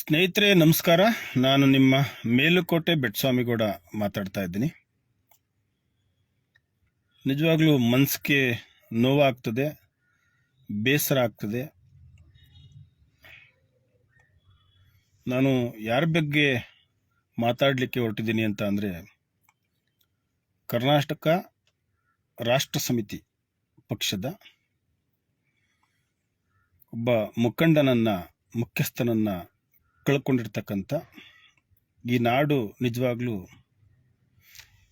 ಸ್ನೇಹಿತರೆ, ನಮಸ್ಕಾರ. ನಾನು ನಿಮ್ಮ ಮೇಲುಕೋಟೆ ಬೆಟ್ಸ್ವಾಮಿಗೌಡ ಮಾತಾಡ್ತಾ ಇದ್ದೀನಿ. ನಿಜವಾಗ್ಲೂ ಮನಸ್ಸಿಗೆ ನೋವಾಗ್ತದೆ, ಬೇಸರ ಆಗ್ತದೆ. ನಾನು ಯಾರ ಬಗ್ಗೆ ಮಾತಾಡಲಿಕ್ಕೆ ಹೊರಟಿದ್ದೀನಿ ಅಂತ ಅಂದರೆ, ಕರ್ನಾಟಕ ರಾಷ್ಟ್ರ ಸಮಿತಿ ಪಕ್ಷದ ಒಬ್ಬ ಮುಖಂಡನನ್ನ, ಮುಖ್ಯಸ್ಥನನ್ನ ಕಳ್ಕೊಂಡಿರ್ತಕ್ಕಂಥ ಈ ನಾಡು ನಿಜವಾಗ್ಲೂ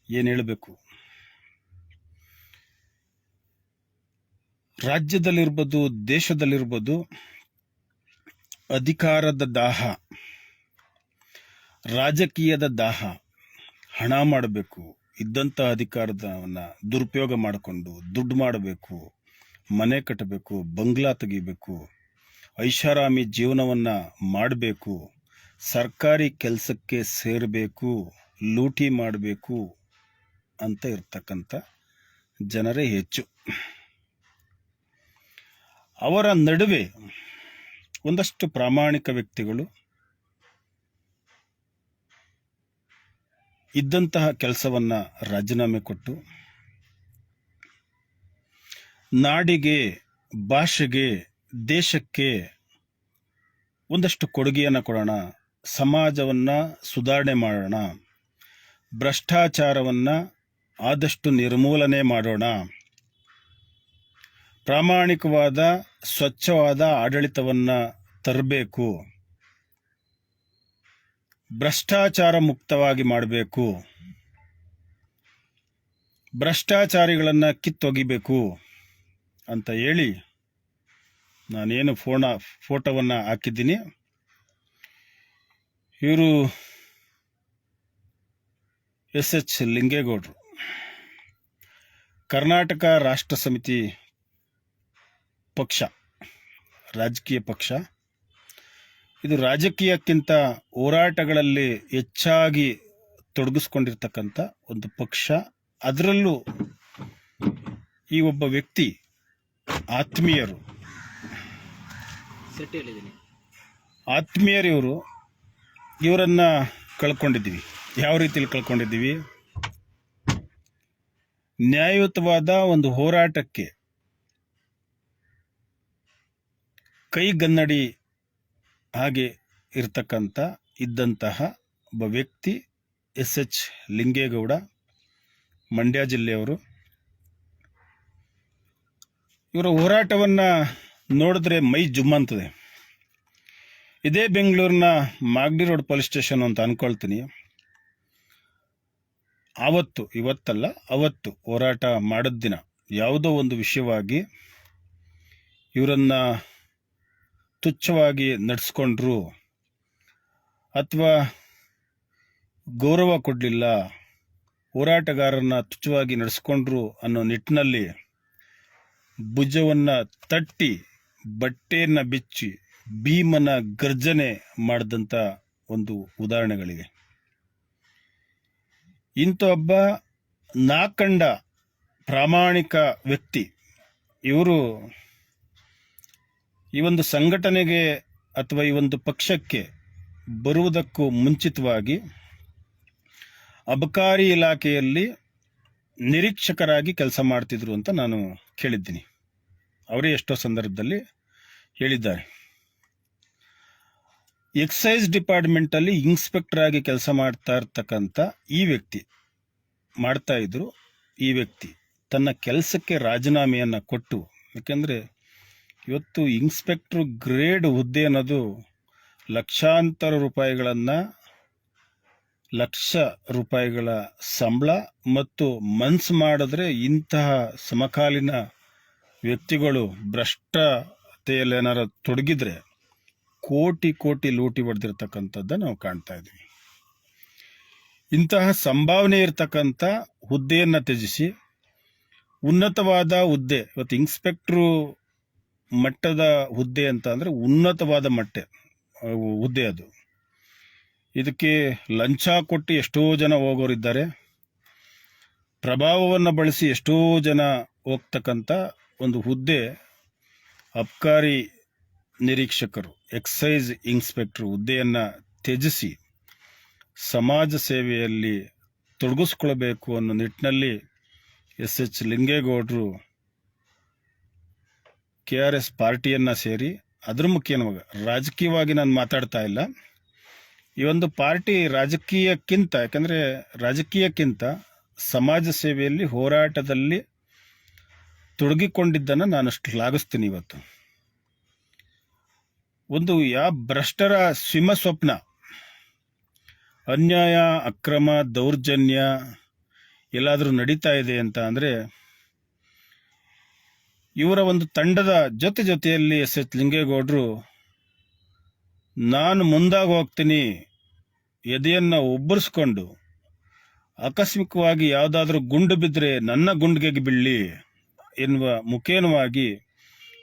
ಏನು ಹೇಳಬೇಕು? ರಾಜ್ಯದಲ್ಲಿರ್ಬೋದು, ದೇಶದಲ್ಲಿರ್ಬೋದು ಅಧಿಕಾರದ ದಾಹ, ರಾಜಕೀಯದ ದಾಹ, ಹಣ ಮಾಡಬೇಕು, ಇದ್ದಂಥ ಅಧಿಕಾರದವನ್ನು ದುರುಪಯೋಗ ಮಾಡಿಕೊಂಡು ದುಡ್ಡು ಮಾಡಬೇಕು, ಮನೆ ಕಟ್ಟಬೇಕು, ಬಂಗ್ಲಾ ತೆಗಿಬೇಕು ಐಷಾರಾಮಿ ಜೀವನವನ್ನು ಮಾಡಬೇಕು, ಸರ್ಕಾರಿ ಕೆಲಸಕ್ಕೆ ಸೇರಬೇಕು, ಲೂಟಿ ಮಾಡಬೇಕು ಅಂತ ಇರ್ತಕ್ಕಂಥ ಜನರೇ ಹೆಚ್ಚು. ಅವರ ನಡುವೆ ಒಂದಷ್ಟು ಪ್ರಾಮಾಣಿಕ ವ್ಯಕ್ತಿಗಳು ಇದ್ದಂತಹ ಕೆಲಸವನ್ನು ರಾಜೀನಾಮೆ ಕೊಟ್ಟು, ನಾಡಿಗೆ, ಭಾಷೆಗೆ ದೇಶಕ್ಕೆ ಒಂದಷ್ಟು ಕೊಡುಗೆಯನ್ನು ಕೊಡೋಣ, ಸಮಾಜವನ್ನು ಸುಧಾರಣೆ ಮಾಡೋಣ, ಭ್ರಷ್ಟಾಚಾರವನ್ನು ಆದಷ್ಟು ನಿರ್ಮೂಲನೆ ಮಾಡೋಣ. ಪ್ರಾಮಾಣಿಕವಾದ, ಸ್ವಚ್ಛವಾದ ಆಡಳಿತವನ್ನು ತರಬೇಕು. ಭ್ರಷ್ಟಾಚಾರ ಮುಕ್ತವಾಗಿ ಮಾಡಬೇಕು. ಭ್ರಷ್ಟಾಚಾರಿಗಳನ್ನು ಕಿತ್ತೊಗಿಬೇಕು ಅಂತ ಹೇಳಿ ನಾನೇನು ಫೋನ ಫೋಟೋವನ್ನು ಹಾಕಿದ್ದೀನಿ. ಇವರು ಎಸ್ ಎಚ್ ಲಿಂಗೇಗೌಡರು. ಕರ್ನಾಟಕ ರಾಷ್ಟ್ರ ಸಮಿತಿ ಪಕ್ಷ, ರಾಜಕೀಯ ಪಕ್ಷ. ಇದು ರಾಜಕೀಯಕ್ಕಿಂತ ಹೋರಾಟಗಳಲ್ಲಿ ಹೆಚ್ಚಾಗಿ ತೊಡಗಿಸ್ಕೊಂಡಿರ್ತಕ್ಕಂಥ ಒಂದು ಪಕ್ಷ. ಅದರಲ್ಲೂ ಈ ಒಬ್ಬ ವ್ಯಕ್ತಿ ಆತ್ಮೀಯರು ಸೆಟ್ ಹೇಳಿದ್ದೀನಿ ಆತ್ಮೀಯರು ಇವರು, ಇವರನ್ನ ಕಳ್ಕೊಂಡಿದ್ದೀವಿ. ಯಾವ ರೀತಿಯಲ್ಲಿ ಕಳ್ಕೊಂಡಿದ್ದೀವಿ? ನ್ಯಾಯಯುತವಾದ ಒಂದು ಹೋರಾಟಕ್ಕೆ ಕೈಗನ್ನಡಿ ಹಾಗೆ ಇರ್ತಕ್ಕಂಥ ಇದ್ದಂತಹ ಒಬ್ಬ ವ್ಯಕ್ತಿ, ಎಸ್ ಎಚ್ ಲಿಂಗೇಗೌಡ, ಮಂಡ್ಯ ಜಿಲ್ಲೆಯವರು. ಇವರ ಹೋರಾಟವನ್ನ ನೋಡಿದ್ರೆ ಮೈ ಜುಮ್ಮಂತದೆ ಇದೇ ಬೆಂಗಳೂರಿನ ಮಾಗಡಿ ರೋಡ್ ಪೊಲೀಸ್ ಸ್ಟೇಷನ್ ಅಂತ ಅನ್ಕೊಳ್ತೀನಿ. ಆವತ್ತು ಇವತ್ತಲ್ಲ, ಅವತ್ತು ಹೋರಾಟ ಮಾಡಿದ ದಿನ. ಯಾವುದೋ ಒಂದು ವಿಷಯವಾಗಿ ಇವರನ್ನ ತುಚ್ಛವಾಗಿ ನಡೆಸ್ಕೊಂಡ್ರು ಅಥವಾ ಗೌರವ ಕೊಡಲಿಲ್ಲ, ಹೋರಾಟಗಾರರನ್ನ ತುಚ್ಛವಾಗಿ ನಡೆಸ್ಕೊಂಡ್ರು ಅನ್ನೋ ನಿಟ್ಟಿನಲ್ಲಿ ಭುಜವನ್ನು ತಟ್ಟಿ ಬಟ್ಟೆಯನ್ನ ಬಿಚ್ಚಿ ಭೀಮನ ಗರ್ಜನೆ ಮಾಡಿದಂಥ ಒಂದು ಉದಾಹರಣೆಗಳಿವೆ. ಇಂಥ ಒಬ್ಬ ನಾಕಂಡ ಪ್ರಾಮಾಣಿಕ ವ್ಯಕ್ತಿ, ಇವರು ಈ ಒಂದು ಸಂಘಟನೆಗೆ ಅಥವಾ ಈ ಒಂದು ಪಕ್ಷಕ್ಕೆ ಬರುವುದಕ್ಕೂ ಮುಂಚಿತವಾಗಿ ಅಬಕಾರಿ ಇಲಾಖೆಯಲ್ಲಿ ನಿರೀಕ್ಷಕರಾಗಿ ಕೆಲಸ ಮಾಡ್ತಿದ್ರು ಅಂತ ನಾನು ಕೇಳಿದ್ದೀನಿ. ಅವರೇ ಎಷ್ಟೋ ಸಂದರ್ಭದಲ್ಲಿ ಹೇಳಿದ್ದಾರೆ. ಎಕ್ಸೈಸ್ ಡಿಪಾರ್ಟ್ಮೆಂಟ್ ಅಲ್ಲಿ ಇನ್ಸ್ಪೆಕ್ಟರ್ ಆಗಿ ಕೆಲಸ ಮಾಡ್ತಾ ಇರ್ತಕ್ಕಂಥ ಈ ವ್ಯಕ್ತಿ, ಮಾಡ್ತಾ ಇದ್ರು ಈ ವ್ಯಕ್ತಿ ತನ್ನ ಕೆಲಸಕ್ಕೆ ರಾಜೀನಾಮೆಯನ್ನು ಕೊಟ್ಟು, ಯಾಕೆಂದ್ರೆ ಇವತ್ತು ಇನ್ಸ್ಪೆಕ್ಟರ್ ಗ್ರೇಡ್ ಹುದ್ದೆ ಅನ್ನೋದು ಲಕ್ಷಾಂತರ ರೂಪಾಯಿಗಳನ್ನು, ಲಕ್ಷ ರೂಪಾಯಿಗಳ ಸಂಬಳ ಮತ್ತು ಮನ್ಸ್ ಮಾಡಿದ್ರೆ ಇಂತಹ ಸಮಕಾಲೀನ ವ್ಯಕ್ತಿಗಳು ಭ್ರಷ್ಟತೆಯಲ್ಲಿ ಏನಾರು ತೊಡಗಿದ್ರೆ ಕೋಟಿ ಕೋಟಿ ಲೂಟಿ ಹೊಡೆದಿರ್ತಕ್ಕಂಥದ್ದು ನಾವು ಕಾಣ್ತಾ ಇದ್ವಿ. ಇಂತಹ ಸಂಭಾವನೆ ಇರತಕ್ಕಂಥ ಹುದ್ದೆಯನ್ನು ತ್ಯಜಿಸಿ ಉನ್ನತವಾದ ಹುದ್ದೆ, ಇವತ್ತು ಇನ್ಸ್ಪೆಕ್ಟ್ರು ಮಟ್ಟದ ಹುದ್ದೆ ಅಂತ ಅಂದರೆ ಉನ್ನತವಾದ ಮಟ್ಟ ಹುದ್ದೆ ಅದು. ಇದಕ್ಕೆ ಲಂಚ ಕೊಟ್ಟು ಎಷ್ಟೋ ಜನ ಹೋಗೋರಿದ್ದಾರೆ ಪ್ರಭಾವವನ್ನು ಬಳಸಿ ಎಷ್ಟೋ ಜನ ಹೋಗ್ತಕ್ಕಂಥ ಒಂದು ಹುದ್ದೆ ಅಬ್ಕಾರಿ ನಿರೀಕ್ಷಕರು ಎಕ್ಸೈಸ್ ಇನ್ಸ್ಪೆಕ್ಟರ್ ಹುದ್ದೆಯನ್ನು ತ್ಯಜಿಸಿ ಸಮಾಜ ಸೇವೆಯಲ್ಲಿ ತೊಡಗಿಸ್ಕೊಳ್ಬೇಕು ಅನ್ನೋ ನಿಟ್ಟಿನಲ್ಲಿ ಎಸ್ ಎಚ್ ಲಿಂಗೇಗೌಡರು ಕೆ ಆರ್ ಎಸ್ ಪಾರ್ಟಿಯನ್ನು ಸೇರಿ, ಅದ್ರ ಮುಖ್ಯನವಾಗ ರಾಜಕೀಯವಾಗಿ ನಾನು ಮಾತಾಡ್ತಾ ಇಲ್ಲ. ಈ ಒಂದು ಪಾರ್ಟಿ ರಾಜಕೀಯಕ್ಕಿಂತ, ಯಾಕಂದರೆ ರಾಜಕೀಯಕ್ಕಿಂತ ಸಮಾಜ ಸೇವೆಯಲ್ಲಿ ಹೋರಾಟದಲ್ಲಿ ತೊಡಗಿಕೊಂಡಿದ್ದನ್ನು ನಾನು ಶ್ಲಾಘಿಸ್ತೀನಿ ಇವತ್ತು. ಒಂದು ಯಾವ ಭ್ರಷ್ಟರ ಸಿಂಹ ಸ್ವಪ್ನ. ಅನ್ಯಾಯ, ಅಕ್ರಮ, ದೌರ್ಜನ್ಯ ಎಲ್ಲಾದರೂ ನಡೀತಾ ಇದೆ ಅಂತ ಅಂದರೆ ಇವರ ಒಂದು ತಂಡದ ಜೊತೆ ಜೊತೆಯಲ್ಲಿ ಎಸ್ ಎಚ್ ಲಿಂಗೇಗೌಡರು, ನಾನು ಮುಂದಾಗಿ ಹೋಗ್ತೀನಿ, ಎದೆಯನ್ನು ಒಬ್ಬರಿಸ್ಕೊಂಡು ಆಕಸ್ಮಿಕವಾಗಿ ಯಾವುದಾದ್ರೂ ಗುಂಡು ಬಿದ್ದರೆ ನನ್ನ ಗುಂಡಿಗೆ ಬೀಳಲಿ. ಎನ್ನುವ ಮುಖೇನವಾಗಿ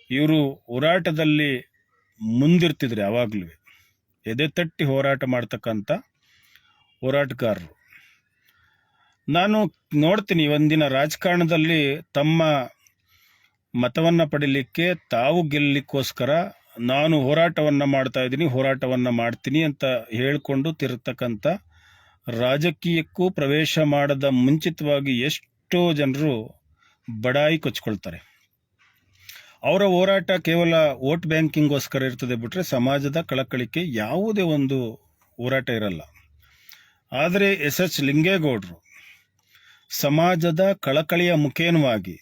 ಇವರು ಹೋರಾಟದಲ್ಲಿ ಮುಂದಿರ್ತಿದ್ರು ಯಾವಾಗಲೂ. ಎದೆ ತಟ್ಟಿ ಹೋರಾಟ ಮಾಡ್ತಕ್ಕಂಥ ಹೋರಾಟಗಾರರು. ನಾನು ನೋಡ್ತೀನಿ ಒಂದಿನ ರಾಜಕಾರಣದಲ್ಲಿ ತಮ್ಮ ಮತವನ್ನ ಪಡಿಲಿಕ್ಕೆ ತಾವು ಗೆಲ್ಲಲಿಕ್ಕೋಸ್ಕರ ನಾನು ಹೋರಾಟವನ್ನ ಮಾಡ್ತಾ ಇದ್ದೀನಿ, ಹೋರಾಟವನ್ನ ಮಾಡ್ತೀನಿ ಅಂತ ಹೇಳ್ಕೊಂಡು ತಿರ್ತಕ್ಕಂಥ ರಾಜಕೀಯಕ್ಕೂ ಪ್ರವೇಶ ಮಾಡದ ಮುಂಚಿತವಾಗಿ ಎಷ್ಟೋ ಜನರು ಬಡಾಯಿ ಕೊಚ್ಕೊಳ್ತಾರೆ. ಅವರ ಹೋರಾಟ ಕೇವಲ ವೋಟ್ ಬ್ಯಾಂಕಿಂಗ್ಗೋಸ್ಕರ ಇರ್ತದೆ ಬಿಟ್ಟರೆ ಸಮಾಜದ ಕಳಕಳಿಕೆ ಯಾವುದೇ ಒಂದು ಹೋರಾಟ ಇರಲ್ಲ. ಆದರೆ ಎಸ್ ಎಚ್ ಲಿಂಗೇಗೌಡರು ಸಮಾಜದ ಕಳಕಳಿಯ ಮುಖೇನವಾಗಿ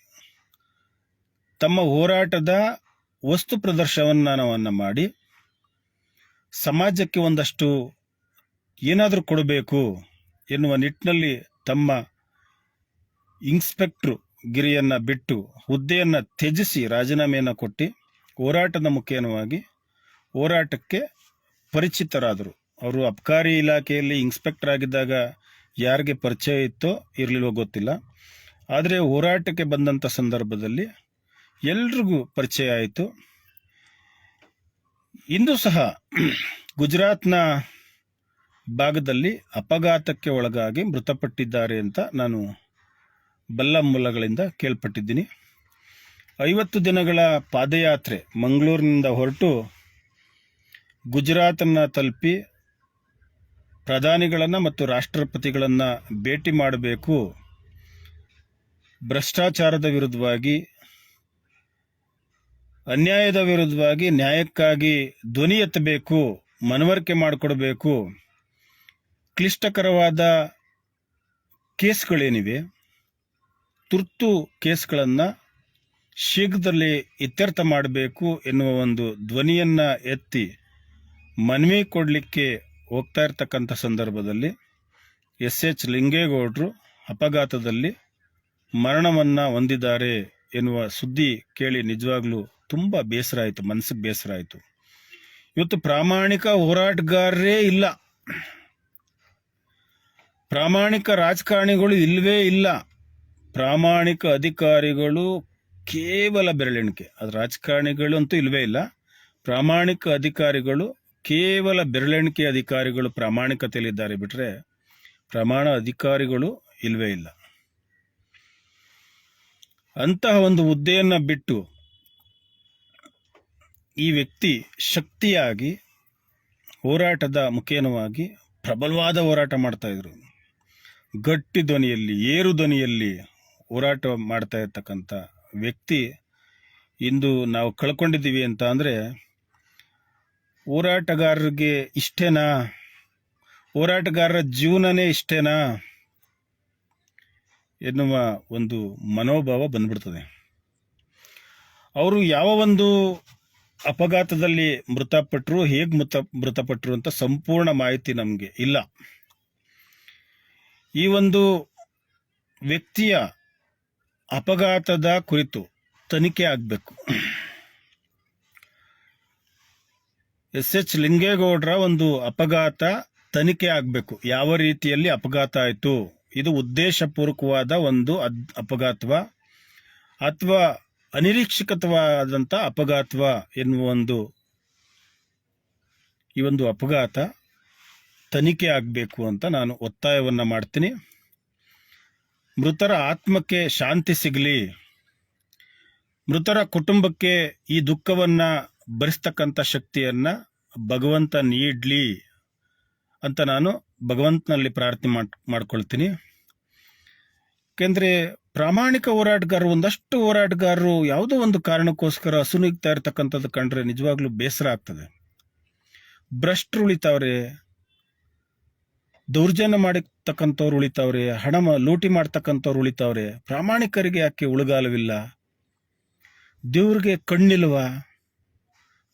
ತಮ್ಮ ಹೋರಾಟದ ವಸ್ತು ಪ್ರದರ್ಶನವನ್ನು ಮಾಡಿ ಸಮಾಜಕ್ಕೆ ಒಂದಷ್ಟು ಏನಾದರೂ ಕೊಡಬೇಕು ಎನ್ನುವ ನಿಟ್ಟಿನಲ್ಲಿ ತಮ್ಮ ಇನ್ಸ್ಪೆಕ್ಟ್ರು ಗಿರಿಯನ್ನು ಬಿಟ್ಟು ಹುದ್ದೆಯನ್ನು ತ್ಯಜಿಸಿ ರಾಜೀನಾಮೆಯನ್ನು ಕೊಟ್ಟು ಹೋರಾಟದ ಮುಖೇನವಾಗಿ ಹೋರಾಟಕ್ಕೆ ಪರಿಚಿತರಾದರು. ಅವರು ಅಬ್ಕಾರಿ ಇಲಾಖೆಯಲ್ಲಿ ಇನ್ಸ್ಪೆಕ್ಟರ್ ಆಗಿದ್ದಾಗ ಯಾರಿಗೆ ಪರಿಚಯ ಇತ್ತೋ ಇರಲಿಲ್ವೋ ಗೊತ್ತಿಲ್ಲ. ಆದರೆ ಹೋರಾಟಕ್ಕೆ ಬಂದಂಥ ಸಂದರ್ಭದಲ್ಲಿ ಎಲ್ರಿಗೂ ಪರಿಚಯ ಆಯಿತು. ಇಂದು ಸಹ ಗುಜರಾತ್ನ ಭಾಗದಲ್ಲಿ ಅಪಘಾತಕ್ಕೆ ಒಳಗಾಗಿ ಮೃತಪಟ್ಟಿದ್ದಾರೆ ಅಂತ ನಾನು ಬಲ್ಲ ಮೂಲಗಳಿಂದ ಕೇಳ್ಪಟ್ಟಿದ್ದೀನಿ. ಐವತ್ತು ದಿನಗಳ ಪಾದಯಾತ್ರೆ ಮಂಗಳೂರಿನಿಂದ ಹೊರಟು ಗುಜರಾತನ್ನು ತಲುಪಿ ಪ್ರಧಾನಿಗಳನ್ನು ಮತ್ತು ರಾಷ್ಟ್ರಪತಿಗಳನ್ನು ಭೇಟಿ ಮಾಡಬೇಕು. ಭ್ರಷ್ಟಾಚಾರದ ವಿರುದ್ಧವಾಗಿ, ಅನ್ಯಾಯದ ವಿರುದ್ಧವಾಗಿ ನ್ಯಾಯಕ್ಕಾಗಿ ಧ್ವನಿ ಎತ್ತಬೇಕು, ಮನವರಿಕೆ ಮಾಡಿಕೊಡಬೇಕು. ಕ್ಲಿಷ್ಟಕರವಾದ ಕೇಸ್ಗಳೇನಿವೆ. ತುರ್ತು ಕೇಸ್ಗಳನ್ನು ಶೀಘ್ರದಲ್ಲಿ ಇತ್ಯರ್ಥ ಮಾಡಬೇಕು ಎನ್ನುವ ಒಂದು ಧ್ವನಿಯನ್ನು ಎತ್ತಿ ಮನವಿ ಕೊಡಲಿಕ್ಕೆ ಹೋಗ್ತಾ ಇರ್ತಕ್ಕಂಥ ಸಂದರ್ಭದಲ್ಲಿ ಎಸ್ ಎಚ್ ಲಿಂಗೇಗೌಡರು ಅಪಘಾತದಲ್ಲಿ ಮರಣವನ್ನು ಹೊಂದಿದ್ದಾರೆ ಎನ್ನುವ ಸುದ್ದಿ ಕೇಳಿ ನಿಜವಾಗ್ಲೂ ತುಂಬ ಬೇಸರ ಆಯಿತು ಮನಸ್ಸಿಗೆ ಬೇಸರ ಆಯಿತು. ಇವತ್ತು ಪ್ರಾಮಾಣಿಕ ಹೋರಾಟಗಾರರೇ ಇಲ್ಲ. ಪ್ರಾಮಾಣಿಕ ರಾಜಕಾರಣಿಗಳು ಇಲ್ಲವೇ ಇಲ್ಲ. ಪ್ರಾಮಾಣಿಕ ಅಧಿಕಾರಿಗಳು ಕೇವಲ ಬೆರಳೆಣಿಕೆ. ಅದು ರಾಜಕಾರಣಿಗಳು ಅಂತೂ ಇಲ್ವೇ ಇಲ್ಲ. ಪ್ರಾಮಾಣಿಕ ಅಧಿಕಾರಿಗಳು, ಕೇವಲ ಬೆರಳೆಣಿಕೆ ಅಧಿಕಾರಿಗಳು ಪ್ರಾಮಾಣಿಕತೆಯಲ್ಲಿದ್ದಾರೆ ಬಿಟ್ರೆ ಪ್ರಮಾಣ ಅಧಿಕಾರಿಗಳು ಇಲ್ವೇ ಇಲ್ಲ. ಅಂತಹ ಒಂದು ಹುದ್ದೆಯನ್ನು ಬಿಟ್ಟು ಈ ವ್ಯಕ್ತಿ ಶಕ್ತಿಯಾಗಿ ಹೋರಾಟದ ಮುಖೇನವಾಗಿ ಪ್ರಬಲವಾದ ಹೋರಾಟ ಮಾಡ್ತಾಯಿದ್ರು ಗಟ್ಟಿ ಧ್ವನಿಯಲ್ಲಿ, ಏರು ಧ್ವನಿಯಲ್ಲಿ ಹೋರಾಟ ಮಾಡ್ತಾ ಇರ್ತಕ್ಕಂಥ ವ್ಯಕ್ತಿ ಇಂದು ನಾವು ಕಳ್ಕೊಂಡಿದ್ದೀವಿ ಅಂತ ಅಂದರೆ ಹೋರಾಟಗಾರರಿಗೆ ಇಷ್ಟೇನಾ? ಹೋರಾಟಗಾರರ ಜೀವನನೇ ಇಷ್ಟೇನಾ? ಎನ್ನುವ ಒಂದು ಮನೋಭಾವ ಬಂದ್ಬಿಡ್ತದೆ. ಅವರು ಯಾವ ಒಂದು ಅಪಘಾತದಲ್ಲಿ ಮೃತಪಟ್ಟರು ಹೇಗೆ ಮೃತ ಮೃತಪಟ್ಟರು ಅಂತ ಸಂಪೂರ್ಣ ಮಾಹಿತಿ ನಮಗೆ ಇಲ್ಲ. ಈ ಒಂದು ವ್ಯಕ್ತಿಯ ಅಪಘಾತದ ಕುರಿತು ತನಿಖೆ ಆಗಬೇಕು. ಎಸ್ ಎಚ್ ಲಿಂಗೇಗೌಡರ ಒಂದು ಅಪಘಾತ ತನಿಖೆ ಆಗಬೇಕು. ಯಾವ ರೀತಿಯಲ್ಲಿ ಅಪಘಾತ ಆಯಿತು? ಇದು ಉದ್ದೇಶಪೂರ್ವಕವಾದ ಒಂದು ಅದ್ ಅಪಘಾತವ? ಅಥವಾ ಅನಿರೀಕ್ಷಿತವಾದಂಥ ಅಪಘಾತವ ಎನ್ನುವ ಒಂದು ಈ ಒಂದು ಅಪಘಾತ ತನಿಖೆ ಆಗಬೇಕು ಅಂತ ನಾನು ಒತ್ತಾಯವನ್ನು ಮಾಡ್ತೀನಿ. ಮೃತರ ಆತ್ಮಕ್ಕೆ ಶಾಂತಿ ಸಿಗಲಿ. ಮೃತರ ಕುಟುಂಬಕ್ಕೆ ಈ ದುಃಖವನ್ನ ಭರಿಸ್ತಕ್ಕಂಥ ಶಕ್ತಿಯನ್ನ ಭಗವಂತ ನೀಡಲಿ ಅಂತ ನಾನು ಭಗವಂತನಲ್ಲಿ ಪ್ರಾರ್ಥನೆ ಮಾಡಿ, ಮಾಡ್ಕೊಳ್ತೀನಿ. ಏಕೆಂದರೆ ಪ್ರಾಮಾಣಿಕ ಹೋರಾಟಗಾರರು, ಒಂದಷ್ಟು ಹೋರಾಟಗಾರರು ಯಾವುದೋ ಒಂದು ಕಾರಣಕ್ಕೋಸ್ಕರ ಅಸುನೀಗ್ತಾ ಇರ್ತಕ್ಕಂಥದ್ದು ಕಂಡ್ರೆ ನಿಜವಾಗ್ಲೂ ಬೇಸರ ಆಗ್ತದೆ. ಭ್ರಷ್ಟರು ಉಳಿತಾವ್ರೆ ದೌರ್ಜನ್ಯ ಮಾಡಿರ್ತಕ್ಕಂಥವ್ರು ಉಳಿತಾವ್ರೆ ಹಣ ಲೂಟಿ ಮಾಡ್ತಕ್ಕಂಥವ್ರು ಉಳಿತಾವ್ರೆ, ಪ್ರಾಮಾಣಿಕರಿಗೆ ಯಾಕೆ ಉಳುಗಾಲವಿಲ್ಲ? ದೇವ್ರಿಗೆ ಕಣ್ಣಿಲ್ವ?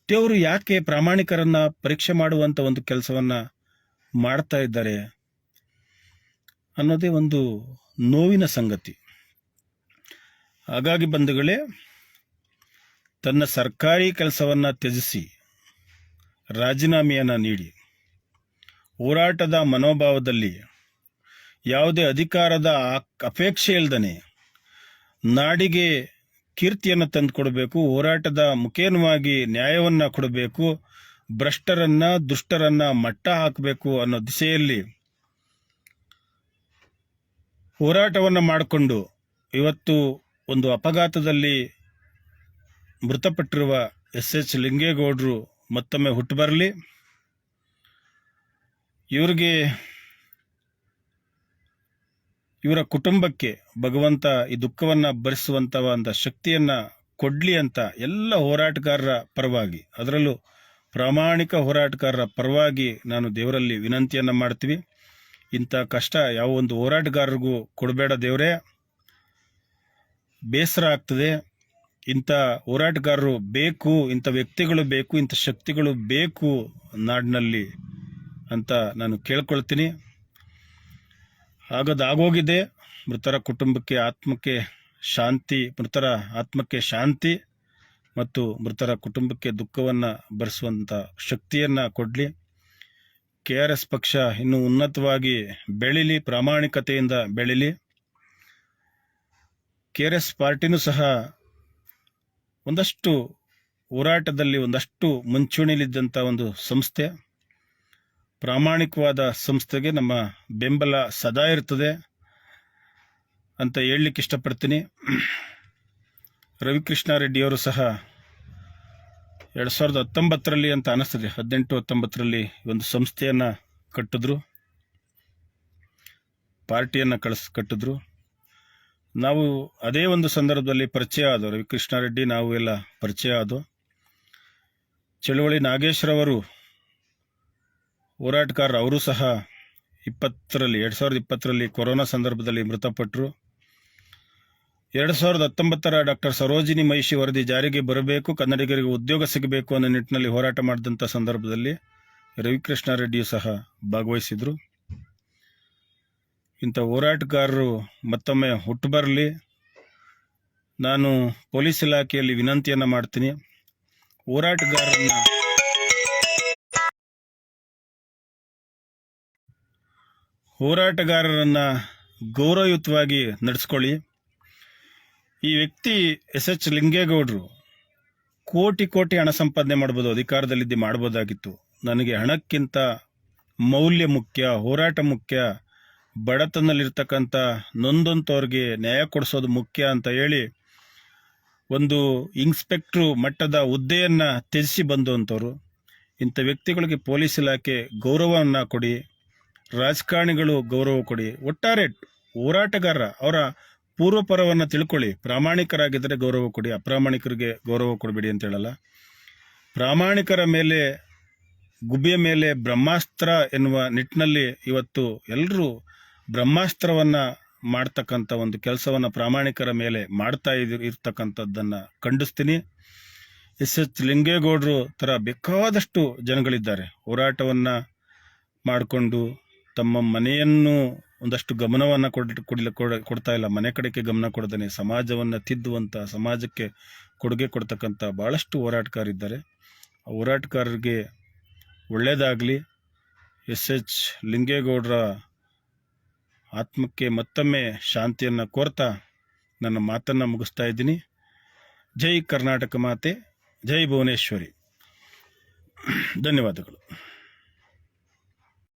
ದೇವರು ಯಾಕೆ ಪ್ರಾಮಾಣಿಕರನ್ನ ಪರೀಕ್ಷೆ ಮಾಡುವಂತ ಒಂದು ಕೆಲಸವನ್ನ ಮಾಡ್ತಾ ಇದ್ದಾರೆ ಅನ್ನೋದೇ ಒಂದು ನೋವಿನ ಸಂಗತಿ. ಹಾಗಾಗಿ ಬಂಧುಗಳೇ, ತನ್ನ ಸರ್ಕಾರಿ ಕೆಲಸವನ್ನ ತ್ಯಜಿಸಿ, ರಾಜೀನಾಮೆಯನ್ನು ನೀಡಿ, ಹೋರಾಟದ ಮನೋಭಾವದಲ್ಲಿ ಯಾವುದೇ ಅಧಿಕಾರದ ಅಪೇಕ್ಷೆ ಇಲ್ದನೆ ನಾಡಿಗೆ ಕೀರ್ತಿಯನ್ನು ತಂದು ಕೊಡಬೇಕು ಹೋರಾಟದ ಮುಖೇನವಾಗಿ ನ್ಯಾಯವನ್ನ ಕೊಡಬೇಕು, ಭ್ರಷ್ಟರನ್ನ, ದುಷ್ಟರನ್ನ ಮಟ್ಟ ಹಾಕಬೇಕು ಅನ್ನೋ ದಿಸೆಯಲ್ಲಿ ಹೋರಾಟವನ್ನು ಮಾಡಿಕೊಂಡು ಇವತ್ತು ಒಂದು ಅಪಘಾತದಲ್ಲಿ ಮೃತಪಟ್ಟಿರುವ ಎಸ್ ಎಚ್ ಲಿಂಗೇಗೌಡರು ಮತ್ತೊಮ್ಮೆ ಹುಟ್ಟು ಬರಲಿ ಇವರಿಗೆ ಇವರ ಕುಟುಂಬಕ್ಕೆ ಭಗವಂತ ಈ ದುಃಖವನ್ನ ಭರಿಸುವಂಥ ಒಂದು ಶಕ್ತಿಯನ್ನ ಕೊಡ್ಲಿ ಅಂತ ಎಲ್ಲ ಹೋರಾಟಗಾರರ ಪರವಾಗಿ, ಅದರಲ್ಲೂ ಪ್ರಾಮಾಣಿಕ ಹೋರಾಟಗಾರರ ಪರವಾಗಿ ನಾನು ದೇವರಲ್ಲಿ ವಿನಂತಿಯನ್ನ ಮಾಡ್ತೀವಿ. ಇಂಥ ಕಷ್ಟ ಯಾವ ಒಂದು ಹೋರಾಟಗಾರರಿಗೂ ಕೊಡಬೇಡ ದೇವರೇ. ಬೇಸರ ಆಗ್ತದೆ. ಇಂಥ ಹೋರಾಟಗಾರರು ಬೇಕು, ಇಂಥ ವ್ಯಕ್ತಿಗಳು ಬೇಕು, ಇಂಥ ಶಕ್ತಿಗಳು ಬೇಕು ನಾಡಿನಲ್ಲಿ ಅಂತ ನಾನು ಕೇಳ್ಕೊಳ್ತೀನಿ. ಆಗದು ಆಗೋಗಿದೆ. ಮೃತರ ಕುಟುಂಬಕ್ಕೆ ಆತ್ಮಕ್ಕೆ ಶಾಂತಿ, ಮೃತರ ಆತ್ಮಕ್ಕೆ ಶಾಂತಿ ಮತ್ತು ಮೃತರ ಕುಟುಂಬಕ್ಕೆ ದುಃಖವನ್ನ ಭರಿಸುವಂಥ ಶಕ್ತಿಯನ್ನ ಕೊಡ್ಲಿ. ಕೆ ಆರ್ ಎಸ್ ಪಕ್ಷ ಇನ್ನು ಉನ್ನತವಾಗಿ ಬೆಳಿಲಿ, ಪ್ರಾಮಾಣಿಕತೆಯಿಂದ ಬೆಳಿಲಿ. ಕೆ ಆರ್ ಎಸ್ ಪಾರ್ಟಿನೂ ಸಹ ಒಂದಷ್ಟು ಹೋರಾಟದಲ್ಲಿ ಒಂದಷ್ಟು ಮುಂಚೂಣಿಯಲ್ಲಿದ್ದಂಥ ಒಂದು ಸಂಸ್ಥೆ. ಪ್ರಾಮಾಣಿಕವಾದ ಸಂಸ್ಥೆಗೆ ನಮ್ಮ ಬೆಂಬಲ ಸದಾ ಇರ್ತದೆ ಅಂತ ಹೇಳಲಿಕ್ಕೆ ಇಷ್ಟಪಡ್ತೀನಿ. ರವಿಕೃಷ್ಣ ರೆಡ್ಡಿಯವರು ಸಹ ಎರಡು ಸಾವಿರದ ಹತ್ತೊಂಬತ್ತರಲ್ಲಿ ಅಂತ ಅನ್ನಿಸ್ತದೆ ಹದಿನೆಂಟು ಹತ್ತೊಂಬತ್ತರಲ್ಲಿ ಒಂದು ಸಂಸ್ಥೆಯನ್ನು ಕಟ್ಟಿದ್ರು. ಪಾರ್ಟಿಯನ್ನು ಕಳಿಸ್, ಕಟ್ಟಿದ್ರು. ನಾವು ಅದೇ ಒಂದು ಸಂದರ್ಭದಲ್ಲಿ ಪರಿಚಯ ಆದವು ರವಿಕೃಷ್ಣ ರೆಡ್ಡಿ, ನಾವು ಎಲ್ಲ ಪರಿಚಯ ಆದವು. ಚಳುವಳಿ ನಾಗೇಶ್ವರವರು ಹೋರಾಟಗಾರರು ಅವರು ಸಹ ಇಪ್ಪತ್ತರಲ್ಲಿ, ಎರಡು ಸಾವಿರದ ಇಪ್ಪತ್ತರಲ್ಲಿ ಕೊರೋನಾ ಸಂದರ್ಭದಲ್ಲಿ ಮೃತಪಟ್ಟರು ಎರಡು ಸಾವಿರದ ಹತ್ತೊಂಬತ್ತರ ಡಾಕ್ಟರ್ ಸರೋಜಿನಿ ಮಹಿಷಿ ವರದಿ ಜಾರಿಗೆ ಬರಬೇಕು, ಕನ್ನಡಿಗರಿಗೆ ಉದ್ಯೋಗ ಸಿಗಬೇಕು ಅನ್ನೋ ನಿಟ್ಟಿನಲ್ಲಿ ಹೋರಾಟ ಮಾಡಿದಂಥ ಸಂದರ್ಭದಲ್ಲಿ ರವಿಕೃಷ್ಣ ರೆಡ್ಡಿಯು ಸಹ ಭಾಗವಹಿಸಿದರು. ಇಂಥ ಹೋರಾಟಗಾರರು ಮತ್ತೊಮ್ಮೆ ಹುಟ್ಟು ಬರಲಿ ನಾನು ಪೊಲೀಸ್ ಇಲಾಖೆಯಲ್ಲಿ ವಿನಂತಿಯನ್ನು ಮಾಡ್ತೀನಿ. ಹೋರಾಟಗಾರರನ್ನ ಹೋರಾಟಗಾರರನ್ನ ಗೌರವಯುತವಾಗಿ ನಡೆಸ್ಕೊಳ್ಳಿ. ಈ ವ್ಯಕ್ತಿ ಎಸ್ ಎಚ್ ಲಿಂಗೇಗೌಡರು ಕೋಟಿ ಕೋಟಿ ಹಣ ಸಂಪಾದನೆ ಮಾಡ್ಬೋದು, ಅಧಿಕಾರದಲ್ಲಿದ್ದು ಮಾಡ್ಬೋದಾಗಿತ್ತು. ನನಗೆ ಹಣಕ್ಕಿಂತ ಮೌಲ್ಯ ಮುಖ್ಯ, ಹೋರಾಟ ಮುಖ್ಯ, ಬಡತನದಲ್ಲಿರ್ತಕ್ಕಂಥ ನೊಂದಂಥವ್ರಿಗೆ ನ್ಯಾಯ ಕೊಡಿಸೋದು ಮುಖ್ಯ ಅಂತ ಹೇಳಿ ಒಂದು ಇನ್ಸ್ಪೆಕ್ಟ್ರು ಮಟ್ಟದ ಹುದ್ದೆಯನ್ನು ತ್ಯಜಿಸಿ ಬಂದಂಥವ್ರು ಇಂಥ ವ್ಯಕ್ತಿಗಳಿಗೆ ಪೊಲೀಸ್ ಇಲಾಖೆ ಗೌರವವನ್ನು ಕೊಡಿ. ರಾಜಕಾರಣಿಗಳು ಗೌರವ ಕೊಡಿ. ಒಟ್ಟಾರೆ ಹೋರಾಟಗಾರ ಅವರ ಪೂರ್ವಪರವನ್ನು ತಿಳ್ಕೊಳ್ಳಿ. ಪ್ರಾಮಾಣಿಕರಾಗಿದ್ದರೆ ಗೌರವ ಕೊಡಿ. ಅಪ್ರಾಮಾಣಿಕರಿಗೆ ಗೌರವ ಕೊಡಬೇಡಿ ಅಂತ ಹೇಳಲ್ಲ. ಪ್ರಾಮಾಣಿಕರ ಮೇಲೆ, ಗುಬ್ಬಿಯ ಮೇಲೆ ಬ್ರಹ್ಮಾಸ್ತ್ರ ಎನ್ನುವ ನಿಟ್ಟಿನಲ್ಲಿ ಇವತ್ತು ಎಲ್ಲರೂ ಬ್ರಹ್ಮಾಸ್ತ್ರವನ್ನು ಮಾಡ್ತಕ್ಕಂಥ ಒಂದು ಕೆಲಸವನ್ನ ಪ್ರಾಮಾಣಿಕರ ಮೇಲೆ ಮಾಡ್ತಾ ಇದ್- ಇರ್ತಕ್ಕಂಥದ್ದನ್ನ ಖಂಡಿಸ್ತೀನಿ. ಎಸ್. ಎಚ್. ಲಿಂಗೇಗೌಡರು ತರ ಬೇಕಾದಷ್ಟು ಜನಗಳಿದ್ದಾರೆ. ಹೋರಾಟವನ್ನು ಮಾಡಿಕೊಂಡು ತಮ್ಮ ಮನೆಯನ್ನು ಒಂದಷ್ಟು ಗಮನವನ್ನು ಕೊಡ್, ಕೊಡ್ಲಿ- ಕೊಡ- ಕೊಡ್ತಾ ಇಲ್ಲ. ಮನೆ ಕಡೆಗೆ ಗಮನ ಕೊಡದೇನೆ. ಸಮಾಜವನ್ನ ತಿದ್ದುವಂತ, ಸಮಾಜಕ್ಕೆ ಕೊಡುಗೆ ಕೊಡ್ತಕ್ಕಂಥ ಬಹಳಷ್ಟು ಹೋರಾಟಗಾರಿದ್ದಾರೆ. ಆ ಹೋರಾಟಗಾರರಿಗೆ ಒಳ್ಳೆಯದಾಗಲಿ ಎಸ್ ಎಚ್ ಲಿಂಗೇಗೌಡರ ಆತ್ಮಕ್ಕೆ ಮತ್ತೊಮ್ಮೆ ಶಾಂತಿಯನ್ನು ಕೋರ್ತಾ ನನ್ನ ಮಾತನ್ನು ಮುಗಿಸ್ತಾ ಇದ್ದೀನಿ. ಜೈ ಕರ್ನಾಟಕ ಮಾತೆ, ಜೈ ಭುವನೇಶ್ವರಿ. ಧನ್ಯವಾದಗಳು.